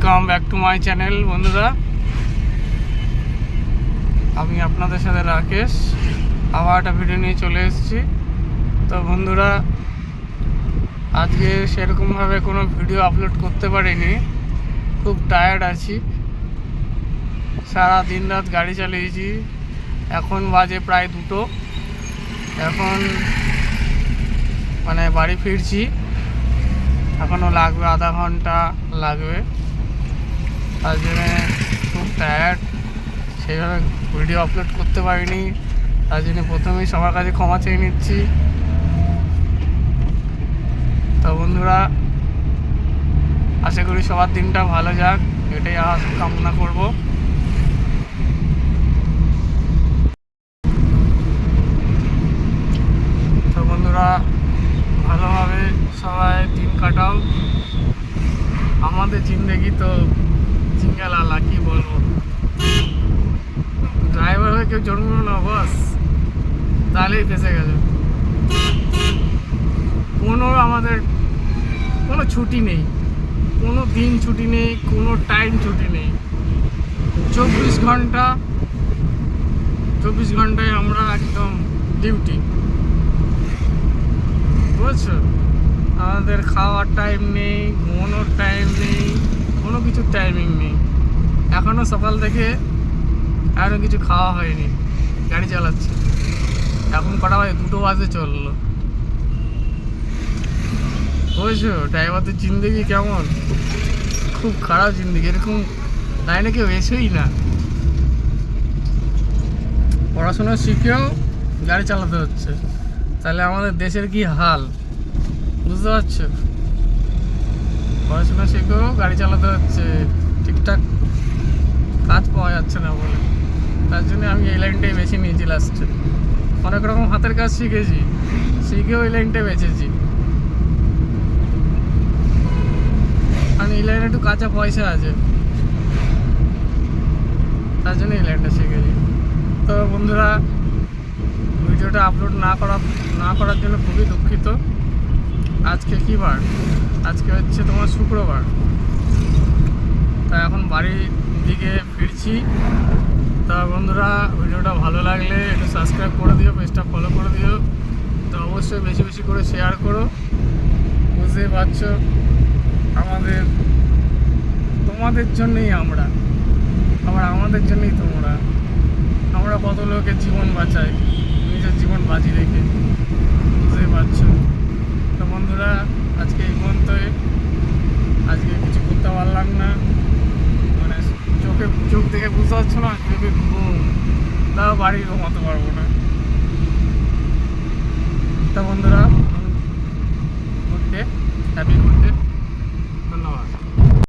Welcome back to my channel বন্ধুরা। আমি আপনাদের সাথে রাকেশ। আবার একটা ভিডিও নিয়ে চলে এসেছি। তো বন্ধুরা, আজকে সেরকমভাবে কোনো ভিডিও আপলোড করতে পারিনি। খুব টায়ার্ড আছি। সারা দিন রাত গাড়ি চালিয়েছি। এখন বাজে প্রায় দুটো। এখন মানে বাড়ি ফিরছি। এখনও লাগবে আধা ঘণ্টা লাগবে। তার জন্যে খুব টায়ার্ড সেইভাবে ভিডিও আপলোড করতে পারিনি। তার জন্য প্রথমেই সবার কাছে ক্ষমা চেয়ে নিচ্ছি। তো বন্ধুরা, আশা করি সবার দিনটা ভালো যাক। এটাই আশা কামনা করব। তো বন্ধুরা, ভালোভাবে সবাই দিন কাটাও। আমাদের জিন্দগি তো জিঙ্গালালা কি বলব? ড্রাইভার হয়ে কেউ জন্ম না, বস। তাহলেই ফেসে গেছে কোনো আমাদের কোনো ছুটি নেই। কোনো দিন ছুটি নেই, কোনো টাইম ছুটি নেই। চব্বিশ ঘণ্টা, চব্বিশ ঘন্টায় আমরা একদম ডিউটি বুঝছ? আমাদের খাওয়ার টাইম নেই, ঘুমানোর টাইম নেই। কোনো কিছুর টাইমিং নেই। এখনও সকাল থেকে এখনও কিছু খাওয়া হয়নি, গাড়ি চালাচ্ছি। এখন কটা বাজে? দুটো বাজে চলল। বুঝছ? ড্রাইভারদের জিন্দগি কেমন? খুব খারাপ জিন্দগি। এরকম লাইনে কেউ এসেই না। পড়াশোনা শিখেও গাড়ি চালাতে হচ্ছে। তাহলে আমাদের দেশের কি হাল? বুঝতে পারছ? পড়াশোনা শিখেও গাড়ি চালাতে হচ্ছে। ঠিকঠাক কাজ পাওয়া যাচ্ছে না বলে। তার জন্য আমি এই লাইনটাই বেছে নিয়েছি লাস্টে অনেক রকম হাতের কাজ শিখেছি। শিখেও এই লাইনটাই বেছেছি। কারণ এই লাইনে একটু কাঁচা পয়সা আছে। তার জন্য এই লাইনটা শিখেছি। তো বন্ধুরা, ভিডিওটা আপলোড না করা না করার জন্য খুবই দুঃখিত। আজকে কী বার? আজকে হচ্ছে তোমার শুক্রবার। তা এখন বাড়ির দিকে ফিরছি। তা বন্ধুরা, ভিডিওটা ভালো লাগলে একটু সাবস্ক্রাইব করে দিও পেজটা ফলো করে দিও। তো অবশ্যই বেশি বেশি করে শেয়ার করো। বুঝতেই পারছ? আমাদের, তোমাদের জন্যই আমরা। আবার আমাদের জন্যই তোমরা। আমরা কত লোকের জীবন বাঁচাই, নিজের জীবন বাজি রেখে। বুঝতেই পারছ? তো বন্ধুরা আজকে এই পর্যন্তই আজকে কিছু করতে পারলাম না মানে চোখে চোখ দেখে বুঝতে পারছ না চোখে ঘুম তাও বাড়ি ঘুমাতে পারব না। তা বন্ধুরা, ঘুরতে হ্যাপি হ্যাপি